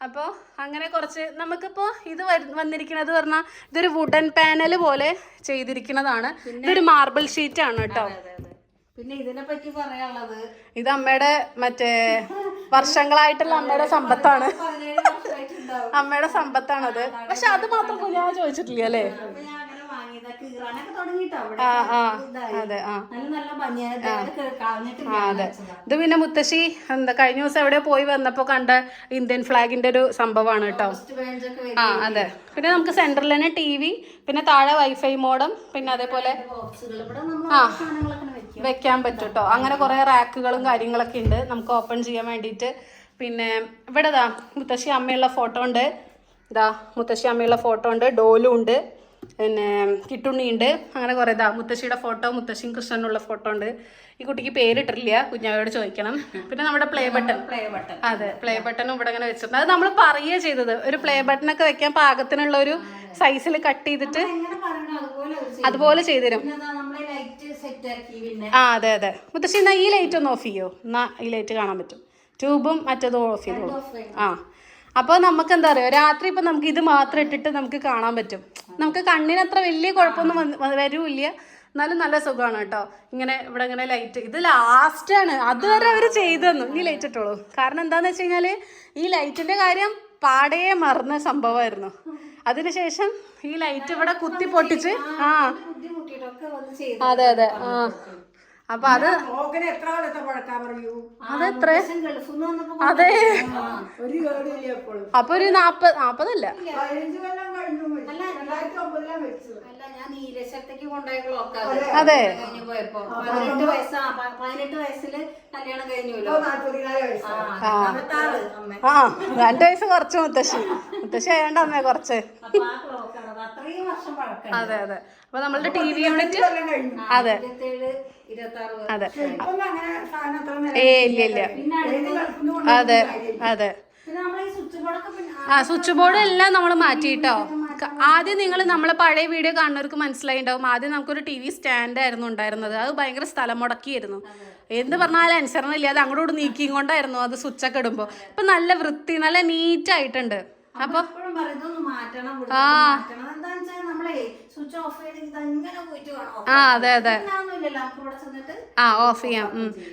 അപ്പോൾ അങ്ങനെ കുറച്ച് നമുക്കിപ്പോൾ ഇത് വന്നിരിക്കുന്നത് പറഞ്ഞാൽ ഇതൊരു വുഡൻ പാനൽ പോലെ ചെയ്തിരിക്കുന്നതാണ് ഇതൊരു മാർബിൾ ഷീറ്റ് ആണ് കേട്ടോ.
പിന്നെ ഇതിനെ പറ്റി പറയാനുള്ളത്
ഇത് അമ്മയുടെ മറ്റേ വർഷങ്ങളായിട്ടുള്ള അമ്മയുടെ സമ്പത്താണ്. അമ്മയുടെ സമ്പത്താണത്. പക്ഷെ അത് മാത്രം കുഞ്ഞാ ചോദിച്ചിട്ടില്ല അല്ലേ ആ ആ അതെ ആ. ഇത് പിന്നെ മുത്തശ്ശി എന്താ കഴിഞ്ഞ ദിവസം എവിടെ പോയി വന്നപ്പോ കണ്ട ഇന്ത്യൻ ഫ്ലാഗിന്റെ ഒരു സംഭവമാണ് കേട്ടോ. ആ അതെ. പിന്നെ നമുക്ക് സെന്ററിൽ തന്നെ ടി വി പിന്നെ താഴെ വൈഫൈ മോഡം പിന്നെ അതേപോലെ
ആ
വെക്കാൻ പറ്റും കേട്ടോ. അങ്ങനെ കുറെ റാക്കുകളും കാര്യങ്ങളൊക്കെ ഉണ്ട്. നമുക്ക് ഓപ്പൺ ചെയ്യാൻ വേണ്ടിയിട്ട് പിന്നെ ഇവിടെ ഇതാ മുത്തശ്ശി അമ്മയുള്ള ഫോട്ടോ ഉണ്ട്. ഇതാ മുത്തശ്ശി അമ്മയുള്ള ഫോട്ടോ ഉണ്ട്. ഡോലും ഉണ്ട്. പിന്നെ കിട്ടുണ്ണി ഉണ്ട്. അങ്ങനെ കുറേ ഇതാ മുത്തശ്ശിയുടെ ഫോട്ടോ മുത്തശ്ശിയും കൃഷ്ണനുള്ള ഫോട്ടോ ഉണ്ട്. ഈ കുട്ടിക്ക് പേരിട്ടില്ല കുഞ്ഞാവയോട് ചോദിക്കണം. പിന്നെ നമ്മുടെ പ്ലേ ബട്ടൺ
പ്ലേ ബട്ടൺ
അതെ പ്ലേ ബട്ടൺ ഇവിടെ അങ്ങനെ വെച്ചിട്ടുണ്ട്. അത് നമ്മൾ പറയുകയാണ് ചെയ്തത്. ഒരു പ്ലേ ബട്ടൺ ഒക്കെ വെക്കാൻ പാകത്തിനുള്ള ഒരു സൈസിൽ കട്ട് ചെയ്തിട്ട്
അതുപോലെ ചെയ്തുതരും.
ആ അതെ അതെ. മുത്തശ്ശി എന്നാ ഈ ലൈറ്റ് ഒന്ന് ഓഫ് ചെയ്യോ? എന്നാ ഈ ലൈറ്റ് കാണാൻ പറ്റും. ട്യൂബും മറ്റേതും ഓഫ് ചെയ്തോളൂ ആ. അപ്പോൾ നമുക്ക് എന്താ പറയുക രാത്രി ഇപ്പം നമുക്ക് ഇത് മാത്രം ഇട്ടിട്ട് നമുക്ക് കാണാൻ പറ്റും. നമുക്ക് കണ്ണിന് അത്ര വലിയ കുഴപ്പമൊന്നും വന്ന് വരൂല്ല. എന്നാലും നല്ല സുഖമാണ് കേട്ടോ. ഇങ്ങനെ ഇവിടെ ഇങ്ങനെ ലൈറ്റ് ഇത് ലാസ്റ്റ് ആണ്. അതുവരെ അവർ ചെയ്തു നീ ഈ ലൈറ്റ് ഇട്ടോളൂ. കാരണം എന്താന്ന് വെച്ച് കഴിഞ്ഞാൽ ഈ ലൈറ്റിന്റെ കാര്യം പാടേ മറന്ന സംഭവമായിരുന്നു. അതിനുശേഷം ഈ ലൈറ്റ് ഇവിടെ കുത്തി പൊട്ടിച്ച് ആ
ചെയ്തു
അതെ അതെ. ആ. അപ്പൊ അത് അതെത്ര? അതെ. അപ്പൊ ഒരു നാപ്പത് നാപ്പതല്ല. അതെ.
പതിനെട്ട് വയസ്സാ പതിനെട്ട് വയസ്സിൽ കല്യാണം കഴിഞ്ഞല്ലോ ആ അമ്പത്താറ് അമ്മ.
ആ രണ്ട് വയസ്സ് കുറച്ച് മുത്തശ്ശി. മുത്തശ്ശി ആയോണ്ട് അമ്മേ കുറച്ച്.
അത്
അതെ അതെ. അപ്പൊ നമ്മളുടെ ടി വി യൂണിറ്റ് അതെ. അതെ.
ഇപ്പൊ അങ്ങനെ സാധനം അത്ര
ഏ ഇല്ല ഇല്ല. അതെ അതെ. ആ സ്വിച്ച് ബോർഡ് എല്ലാം നമ്മൾ മാറ്റിയിട്ടോ? ആദ്യം നിങ്ങൾ നമ്മളെ പഴയ വീഡിയോ കാണുന്നവർക്ക് മനസ്സിലായിണ്ടാവും. ആദ്യം നമുക്കൊരു ടി വി സ്റ്റാൻഡ് ആയിരുന്നു ഉണ്ടായിരുന്നത്. അത് ഭയങ്കര സ്ഥലം മുടക്കിയായിരുന്നു എന്ത് പറഞ്ഞാലും അനുസരണം ഇല്ലാതെ അങ്ങോട്ടും നീക്കിയും കൊണ്ടായിരുന്നു അത് സ്വിച്ചൊക്കെ ഇടുമ്പോൾ ഇപ്പൊ നല്ല വൃത്തി നല്ല നീറ്റ് ആയിട്ടുണ്ട് അപ്പൊ
വേണം
ആ. അതെ അതെ. ആ ഓഫ് ചെയ്യാം.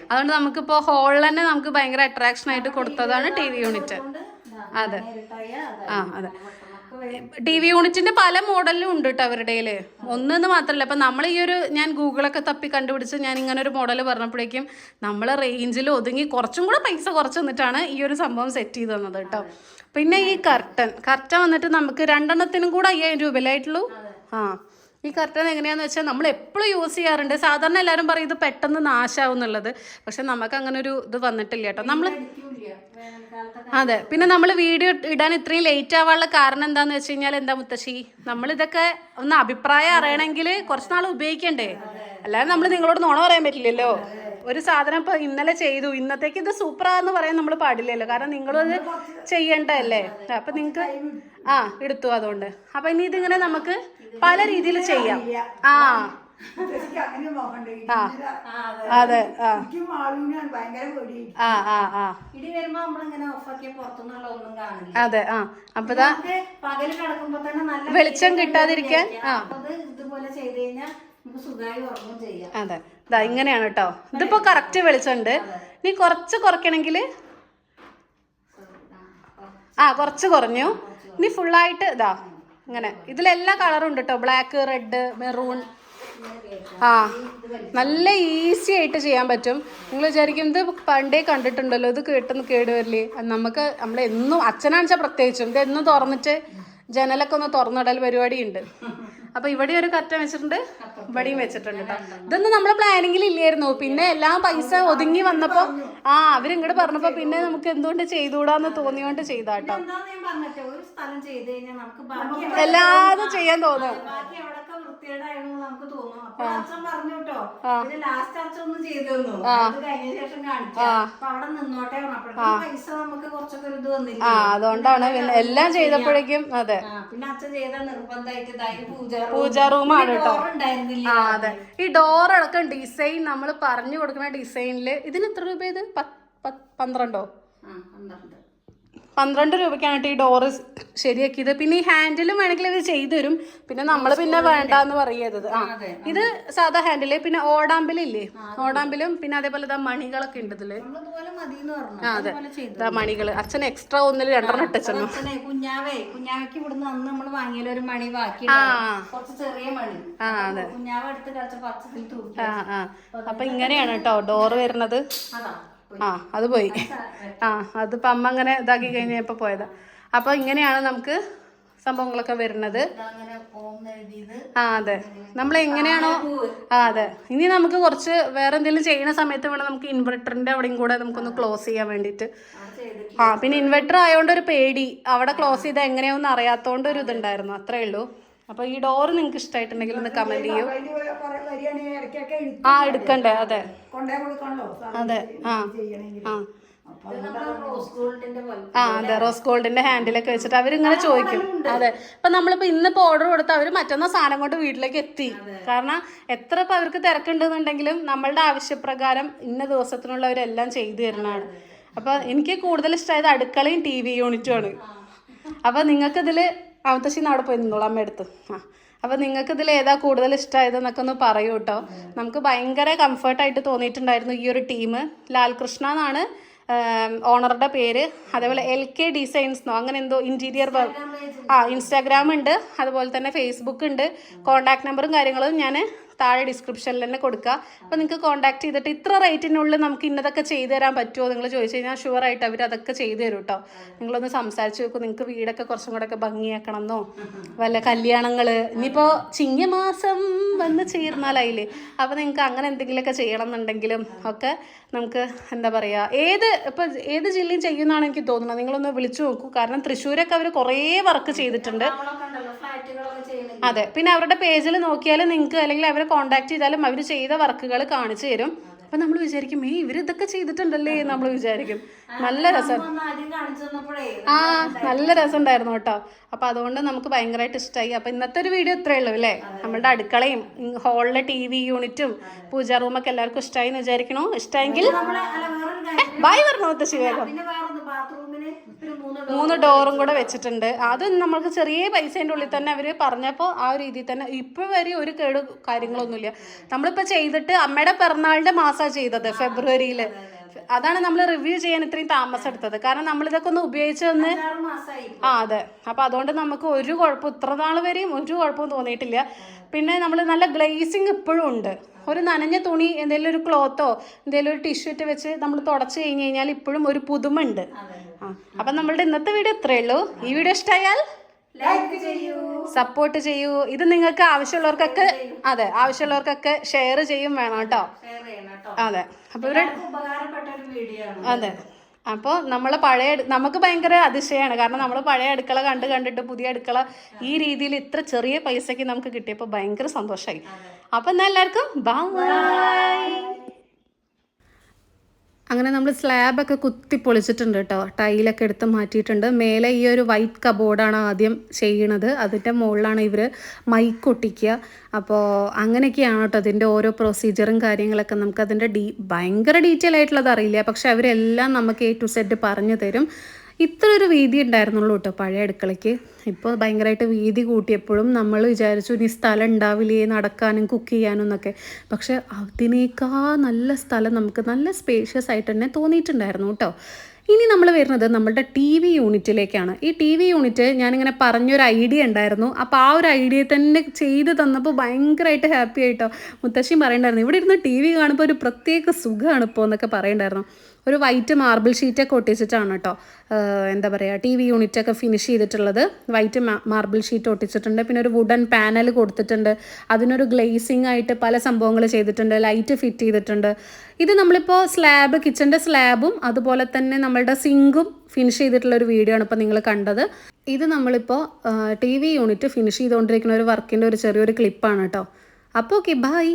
അതുകൊണ്ട് നമുക്കിപ്പോ ഹോളിൽ തന്നെ നമുക്ക് ഭയങ്കര അട്രാക്ഷൻ ആയിട്ട് കൊടുത്തതാണ് ടി വി യൂണിറ്റ് അതെ. ആ അതെ. ടി വി യൂണിറ്റിന്റെ പല മോഡലിലും ഉണ്ട് കേട്ടോ അവരുടെ ഒന്നെന്ന് മാത്രമല്ല ഇപ്പം നമ്മൾ ഈ ഒരു ഞാൻ ഗൂഗിളൊക്കെ തപ്പി കണ്ടുപിടിച്ച് ഞാൻ ഇങ്ങനെ ഒരു മോഡൽ പറഞ്ഞപ്പോഴേക്കും നമ്മൾ റേഞ്ചിൽ ഒതുങ്ങി കുറച്ചും കൂടെ പൈസ കുറച്ച് തന്നിട്ടാണ് ഈ ഒരു സംഭവം സെറ്റ് ചെയ്ത് തന്നത് കേട്ടോ പിന്നെ ഈ കർട്ടൻ. കർട്ടൻ വന്നിട്ട് നമുക്ക് രണ്ടെണ്ണത്തിനും കൂടെ അയ്യായിരം രൂപ അല്ലേ ആയിട്ടുള്ളൂ ആ. ഈ കർട്ടൻ എങ്ങനെയാന്ന് വെച്ചാൽ നമ്മൾ എപ്പോഴും യൂസ് ചെയ്യാറുണ്ട്. സാധാരണ എല്ലാവരും പറയും ഇത് പെട്ടെന്ന് നാശാവും എന്നുള്ളത്. പക്ഷെ നമുക്ക് അങ്ങനെ ഒരു ഇത് വന്നിട്ടില്ല കേട്ടോ. നമ്മൾ അതെ. പിന്നെ നമ്മൾ വീഡിയോ ഇടാൻ ഇത്രയും ലേറ്റ് ആവാനുള്ള കാരണം എന്താന്ന് വെച്ച് കഴിഞ്ഞാൽ എന്താ മുത്തശ്ശി? നമ്മൾ ഇതൊക്കെ ഒന്ന് അഭിപ്രായം അറിയണമെങ്കിൽ കുറച്ച് നാൾ ഉപയോഗിക്കണ്ടേ? അല്ലാതെ നമ്മൾ നിങ്ങളോട് നുണ പറയാൻ പറ്റില്ലല്ലോ. ഒരു സാധനം ഇപ്പൊ ഇന്നലെ ചെയ്തു. ഇന്നത്തേക്ക് ഇത് സൂപ്പറാന്ന് പറയാൻ നമ്മൾ പാടില്ലല്ലോ. കാരണം നിങ്ങളും അത് ചെയ്യണ്ടല്ലേ അപ്പൊ നിങ്ങക്ക് ആ എടുത്തു അതുകൊണ്ട്. അപ്പൊ ഇനി ഇതിങ്ങനെ നമുക്ക് പല രീതിയിൽ ചെയ്യാം. ആ.
അതെ.
അതെ ആ. അപ്പൊ ഇതാ
നമുക്ക് പകൽ കിടക്കുമ്പോ തന്നെ നല്ല
വെളിച്ചം കിട്ടാതിരിക്കാൻ, ആ.
അതെ
ഇതാ ഇങ്ങനെയാണ് കേട്ടോ ഇതിപ്പോ കറക്റ്റ് വെളിച്ചമുണ്ട്. നീ കുറച്ച് കുറയ്ക്കണമെങ്കിൽ ആ കുറച്ച്. കുറഞ്ഞു. നീ ഫുള്ളായിട്ട് ഇതാ ഇങ്ങനെ ഇതിലെല്ലാ കളറും ഉണ്ട് കേട്ടോ ബ്ലാക്ക് റെഡ് മെറൂൺ. ആ നല്ല ഈസി ആയിട്ട് ചെയ്യാൻ പറ്റും. നിങ്ങൾ വിചാരിക്കും ഇത് പണ്ടേ കണ്ടിട്ടുണ്ടല്ലോ ഇത് കേട്ടെന്ന് കേടുവരില്ലേ? നമുക്ക് നമ്മൾ എന്നും അച്ഛനാണെച്ചാൽ പ്രത്യേകിച്ചും. ഇത് എന്നും തുറന്നിട്ട് ജനലൊക്കെ ഒന്ന് തുറന്നിടൽ പരിപാടി ഉണ്ട് അപ്പൊ ഇവിടെ ഒരു കറ്റ വെച്ചിട്ടുണ്ട്. ഇവിടെയും വെച്ചിട്ടുണ്ട് കേട്ടോ ഇതൊന്നും നമ്മളെ പ്ലാനിങ്ങിൽ ഇല്ലായിരുന്നു പിന്നെ എല്ലാം പൈസ ഒതുങ്ങി വന്നപ്പോ ആ അവരിങ്ങോട്ട് പറഞ്ഞപ്പോ പിന്നെ നമുക്ക് എന്തുകൊണ്ട് ചെയ്തുകൂടാന്ന് തോന്നിയോണ്ട് ചെയ്താട്ടോ
ചെയ്ത്
എല്ലാതും ചെയ്യാൻ തോന്നും.
വൃത്തികേടായിരുന്നു നമുക്ക് തോന്നും അപ്പൊ അച്ഛൻ പറഞ്ഞു കേട്ടോ പിന്നെ ലാസ്റ്റ് അച്ഛൻ ഒന്ന് ചെയ്തു തന്നു അത് കഴിഞ്ഞ ശേഷം കാണിച്ചു. അപ്പൊ അവിടെ നിന്നോട്ടെ പറഞ്ഞപ്പോഴത്തേക്കും പൈസ നമുക്ക് കുറച്ചൊക്കെ ഒരു ഇത് വന്നില്ല?
ആ അതുകൊണ്ടാണ് പിന്നെ എല്ലാം ചെയ്തപ്പോഴേക്കും അതെ.
പിന്നെ അച്ഛൻ ചെയ്ത നിർബന്ധമായിട്ട് ഇതായി പൂജ
പൂജാ റൂമാണ് കേട്ടോ. അതെ. ഈ ഡോർ അടക്കം ഡിസൈൻ നമ്മൾ പറഞ്ഞു കൊടുക്കുന്ന ഡിസൈനിൽ ഇതിന് എത്ര രൂപ ഇത്? പന്ത്രണ്ടോ?
പന്ത്രണ്ട്.
പന്ത്രണ്ട് രൂപയ്ക്കാണ് കേട്ടോ ഈ ഡോറ് ശരിയാക്കിയത്. പിന്നെ ഈ ഹാൻഡിലും വേണമെങ്കിൽ ഇത് ചെയ്തു തരും പിന്നെ നമ്മൾ പിന്നെ വേണ്ടാന്ന് പറയരുത്. ആ ഇത് സാധാ ഹാൻഡിൽ പിന്നെ ഓടാമ്പലില്ലേ? ഓടാമ്പലും പിന്നെ അതേപോലെ ഇതാ മണികളൊക്കെ ഉണ്ട്
ഇതിൽ.
ആ അതെ. ഇതാ മണികൾ. അച്ഛൻ എക്സ്ട്രാ ഒന്നിൽ രണ്ടെണ്ണം
ഇട്ടു കുഞ്ഞാവേ കുഞ്ഞാവയ്ക്ക് ഇവിടുന്ന് അന്ന് നമ്മൾ വാങ്ങിയാലും ഒരു മണി ബാക്കി കുറച്ച് ചെറിയ മണി.
ആ അതെ.
കുഞ്ഞാവ എടുത്ത് കളിച്ച പച്ചത്തിൽ തൂക്കി
ആ ആ. അപ്പൊ ഇങ്ങനെയാണ് കേട്ടോ ഡോറ് വരുന്നത്.
അതാ.
ആ അത് പോയി. ആ അതിപ്പോ അമ്മ അങ്ങനെ ഇതാക്കി കഴിഞ്ഞപ്പോ പോയതാ. അപ്പൊ ഇങ്ങനെയാണ് നമുക്ക് സംഭവങ്ങളൊക്കെ വരുന്നത്. ആ അതെ. നമ്മൾ എങ്ങനെയാണോ ആ അതെ. ഇനി നമുക്ക് കുറച്ച് വേറെ എന്തെങ്കിലും ചെയ്യുന്ന സമയത്ത് വേണം നമുക്ക് ഇൻവെർട്ടറിന്റെ അവിടെയും കൂടെ നമുക്കൊന്ന് ക്ലോസ് ചെയ്യാൻ
വേണ്ടിട്ട്
ആ പിന്നെ ഇൻവെർട്ടർ ആയതുകൊണ്ട് ഒരു പേടി. അവിടെ ക്ലോസ് ചെയ്താൽ എങ്ങനെയാവും അറിയാത്തോണ്ട് ഒരു ഇതുണ്ടായിരുന്നു. അത്രേ ഉള്ളൂ. അപ്പൊ ഈ ഡോറ് നിങ്ങൾക്ക് ഇഷ്ടമായിട്ടുണ്ടെങ്കിൽ ഒന്ന് കമന്റ് ചെയ്യൂ. ആ എടുക്കണ്ടേ? അതെ. അതെ ആ. ആ. ആ അതെ റോസ് ഗോൾഡിന്റെ ഹാൻഡിലൊക്കെ വെച്ചിട്ട് അവരിങ്ങനെ ചോദിക്കും. അതെ. ഇപ്പൊ നമ്മളിപ്പോ ഇന്നിപ്പോ ഓർഡർ കൊടുത്ത് അവർ മറ്റന്നാ സാധനം കൊണ്ട് വീട്ടിലേക്ക് എത്തി. കാരണം എത്ര ഇപ്പൊ അവർക്ക് തിരക്കുണ്ടെന്നുണ്ടെങ്കിലും നമ്മളുടെ ആവശ്യപ്രകാരം ഇന്ന ദിവസത്തിനുള്ള അവരെല്ലാം ചെയ്തു തരുന്നതാണ്. അപ്പൊ എനിക്ക് കൂടുതൽ ഇഷ്ടമായത് അടുക്കളയും ടി വി യൂണിറ്റുമാണ് അപ്പൊ നിങ്ങൾക്ക് ഇതിൽ അവത്തശ്ശിന്ന് അവിടെ പോയി നിന്നോളൂ അമ്മ എടുത്ത്. ആ അപ്പൊ നിങ്ങൾക്ക് ഇതിൽ ഏതാ കൂടുതൽ ഇഷ്ടമായതെന്നൊക്കെ ഒന്ന് പറയൂ കേട്ടോ. നമുക്ക് ഭയങ്കര കംഫർട്ടായിട്ട് തോന്നിയിട്ടുണ്ടായിരുന്നു ഈ ഒരു ടീം ലാൽകൃഷ്ണ എന്നാണ് ഓണറുടെ പേര്. അതേപോലെ എൽ കെ ഡിസൈൻസ് എന്നോ അങ്ങനെ എന്തോ ഇന്റീരിയർ ആ ഇൻസ്റ്റാഗ്രാം ഉണ്ട്. അതുപോലെ തന്നെ ഫേസ്ബുക്ക് ഉണ്ട്. കോൺടാക്ട് നമ്പറും കാര്യങ്ങളും ഞാൻ താഴെ ഡിസ്ക്രിപ്ഷനിൽ തന്നെ കൊടുക്കുക. അപ്പോൾ നിങ്ങൾക്ക് കോൺടാക്ട് ചെയ്തിട്ട് ഇത്ര റേറ്റിനുള്ളിൽ നമുക്ക് ഇന്നതൊക്കെ ചെയ്തു തരാൻ പറ്റുമോ നിങ്ങൾ ചോദിച്ചു കഴിഞ്ഞാൽ ഷുവർ ആയിട്ട് അവർ അതൊക്കെ ചെയ്തു തരും കേട്ടോ നിങ്ങളൊന്ന് സംസാരിച്ച് നോക്കൂ നിങ്ങൾക്ക് വീടൊക്കെ കുറച്ചും കൂടെ ഒക്കെ ഭംഗിയാക്കണം എന്നോ വല്ല കല്യാണങ്ങൾ ഇനിയിപ്പോൾ ചിങ്ങമാസം വന്ന് ചേർന്നാലായില്ലേ അപ്പോൾ നിങ്ങൾക്ക് അങ്ങനെ എന്തെങ്കിലുമൊക്കെ ചെയ്യണം എന്നുണ്ടെങ്കിലും ഒക്കെ നമുക്ക് എന്താ പറയുക ഏത് ഇപ്പോൾ ഏത് ജില്ലയും ചെയ്യുന്നതാണ് എനിക്ക് തോന്നുന്നത് നിങ്ങളൊന്ന് വിളിച്ചു നോക്കൂ. കാരണം തൃശ്ശൂരൊക്കെ അവർ കുറേ വർക്ക് ചെയ്തിട്ടുണ്ട്. അതെ. പിന്നെ അവരുടെ പേജിൽ നോക്കിയാൽ നിങ്ങൾക്ക് അല്ലെങ്കിൽ അവരെ കോൺടാക്ട് ചെയ്താലും അവർ ചെയ്ത വർക്കുകൾ കാണിച്ചു തരും. അപ്പം നമ്മൾ വിചാരിക്കും ഏയ് ഇവർ ഇതൊക്കെ ചെയ്തിട്ടുണ്ടല്ലേ നമ്മൾ വിചാരിക്കും. നല്ല രസം. ആ നല്ല രസം ഉണ്ടായിരുന്നു കേട്ടോ. അപ്പം അതുകൊണ്ട് നമുക്ക് ഭയങ്കരമായിട്ട് ഇഷ്ടമായി അപ്പം ഇന്നത്തെ ഒരു വീഡിയോ ഇത്രയേ ഉള്ളൂ അല്ലേ? നമ്മുടെ അടുക്കളയും ഹോളിലെ ടി വി യൂണിറ്റും പൂജാ റൂമൊക്കെ എല്ലാവർക്കും ഇഷ്ടമായി എന്ന് വിചാരിക്കണോ. ഇഷ്ടമെങ്കിൽ ബൈ പറഞ്ഞു മുത്തശ്ശി വേഗം
പിന്നെ വേറൊന്ന് ബാത്റൂമിന് ഒരു മൂന്ന്
ഡോറും കൂടെ വെച്ചിട്ടുണ്ട്. അത് നമ്മൾക്ക് ചെറിയ പൈസേന്റെ ഉള്ളിൽ തന്നെ അവർ പറഞ്ഞപ്പോൾ ആ രീതിയിൽ തന്നെ ഇപ്പോൾ വരെ ഒരു കേട് കാര്യങ്ങളൊന്നുമില്ല. നമ്മളിപ്പോൾ ചെയ്തിട്ട് അമ്മയുടെ പിറന്നാളിന്റെ മാസമാണ് ചെയ്തത് ഫെബ്രുവരിയിൽ അതാണ് നമ്മൾ റിവ്യൂ ചെയ്യാൻ ഇത്രയും താമസം എടുത്തത്. കാരണം നമ്മൾ ഇതൊക്കെ ഒന്ന് ഉപയോഗിച്ച്
മാസമായി
ആ അതെ. അപ്പം അതുകൊണ്ട് നമുക്ക് ഒരു കുഴപ്പം ഇത്ര നാൾ വരെയും ഒരു കുഴപ്പവും തോന്നിയിട്ടില്ല. പിന്നെ നമ്മൾ നല്ല ഗ്ലേസിങ് ഇപ്പോഴും ഉണ്ട്. ഒരു നനഞ്ഞ തുണി എന്തെങ്കിലും ഒരു ക്ലോത്തോ എന്തെങ്കിലും ഒരു ടിഷ്യൂ ഇട്ട് വെച്ച് നമ്മൾ തുടച്ച് കഴിഞ്ഞ് കഴിഞ്ഞാൽ ഇപ്പോഴും ഒരു പുതുമ ഉണ്ട്. ആ അപ്പം നമ്മളുടെ ഇന്നത്തെ വീഡിയോ ഇത്രേ ഉള്ളൂ. ഈ വീഡിയോ ഇഷ്ടമായാൽ
ലൈക്ക് ചെയ്യൂ.
സപ്പോർട്ട് ചെയ്യൂ. ഇത് നിങ്ങൾക്ക് ആവശ്യമുള്ളവർക്കൊക്കെ അതെ ആവശ്യമുള്ളവർക്കൊക്കെ ഷെയർ ചെയ്യും വേണം കേട്ടോ. അതെ
അപ്പൊ
അതെ അപ്പോൾ നമ്മളെ പഴയ നമുക്ക് ഭയങ്കര അതിശയമാണ്. കാരണം നമ്മൾ പഴയ അടുക്കള കണ്ട് കണ്ടിട്ട് പുതിയ അടുക്കള ഈ രീതിയിൽ ഇത്ര ചെറിയ പൈസയ്ക്ക് നമുക്ക് കിട്ടിയപ്പോൾ ഭയങ്കര സന്തോഷമായി. അപ്പം എന്നാൽ എല്ലാവർക്കും ബൈ അങ്ങനെ നമ്മൾ സ്ലാബൊക്കെ കുത്തി പൊളിച്ചിട്ടുണ്ട് കേട്ടോ ടൈലൊക്കെ എടുത്ത് മാറ്റിയിട്ടുണ്ട്. മേലെ ഈ ഒരു വൈറ്റ് കബോർഡാണ് ആദ്യം ചെയ്യണത്. അതിന്റെ മുകളിലാണ് ഇവർ മൈക്ക് ഒട്ടിക്കുക. അപ്പോൾ അങ്ങനെയൊക്കെയാണ് കേട്ടോ അതിന്റെ ഓരോ പ്രൊസീജിയറും കാര്യങ്ങളൊക്കെ. നമുക്ക് അതിന്റെ ഡീ ഭയങ്കര ഡീറ്റെയിൽ ആയിട്ടുള്ളത് അറിയില്ല. പക്ഷെ അവരെല്ലാം നമുക്ക് എ ടു സെഡ് പറഞ്ഞു തരും. ഇത്ര ഒരു വീതി ഉണ്ടായിരുന്നുള്ളൂ കേട്ടോ പഴയ അടുക്കളയ്ക്ക്. ഇപ്പോൾ ഭയങ്കരമായിട്ട് വീതി കൂട്ടിയപ്പോഴും നമ്മൾ വിചാരിച്ചു ഇനി സ്ഥലം ഉണ്ടാവില്ലേ നടക്കാനും കുക്ക് ചെയ്യാനും എന്നൊക്കെ. പക്ഷേ അതിനേക്കാൾ നല്ല സ്ഥലം നമുക്ക് നല്ല സ്പേഷ്യസ് ആയിട്ട് തന്നെ തോന്നിയിട്ടുണ്ടായിരുന്നു കേട്ടോ. ഇനി നമ്മൾ വരുന്നത് നമ്മുടെ ടി വി യൂണിറ്റിലേക്കാണ്. ഈ ടി വി യൂണിറ്റ് ഞാനിങ്ങനെ പറഞ്ഞൊരു ഐഡിയ ഉണ്ടായിരുന്നു. അപ്പോൾ ആ ഒരു ഐഡിയ തന്നെ ചെയ്ത് തന്നപ്പോൾ ഭയങ്കരമായിട്ട് ഹാപ്പി ആയിട്ടോ. മുത്തശ്ശിയും പറയണ്ടായിരുന്നു ഇവിടെ ഇരുന്ന് ടി വി കാണുമ്പോൾ ഒരു പ്രത്യേക സുഖമാണ് ഇപ്പോൾ എന്നൊക്കെ പറയണ്ടായിരുന്നു. ഒരു വൈറ്റ് മാർബിൾ ഷീറ്റൊക്കെ ഒട്ടിച്ചിട്ടാണ് കേട്ടോ എന്താ പറയുക ടി വി യൂണിറ്റൊക്കെ ഫിനിഷ് ചെയ്തിട്ടുള്ളത്. വൈറ്റ് മാർബിൾ ഷീറ്റ് ഒട്ടിച്ചിട്ടുണ്ട്. പിന്നെ ഒരു വുഡൻ പാനൽ കൊടുത്തിട്ടുണ്ട്. അതിനൊരു ഗ്ലേസിംഗ് ആയിട്ട് പല സംഭവങ്ങൾ ചെയ്തിട്ടുണ്ട്. ലൈറ്റ് ഫിറ്റ് ചെയ്തിട്ടുണ്ട്. ഇത് നമ്മളിപ്പോൾ സ്ലാബ് കിച്ചന്റെ സ്ലാബും അതുപോലെ തന്നെ നമ്മളുടെ സിങ്കും ഫിനിഷ് ചെയ്തിട്ടുള്ള ഒരു വീഡിയോ ആണ് ഇപ്പോൾ നിങ്ങൾ കണ്ടത്. ഇത് നമ്മളിപ്പോൾ ടി വി യൂണിറ്റ് ഫിനിഷ് ചെയ്തുകൊണ്ടിരിക്കുന്ന ഒരു വർക്കിന്റെ ഒരു ചെറിയൊരു ക്ലിപ്പാണ് കേട്ടോ അപ്പോൾ ഓക്കെ ബൈ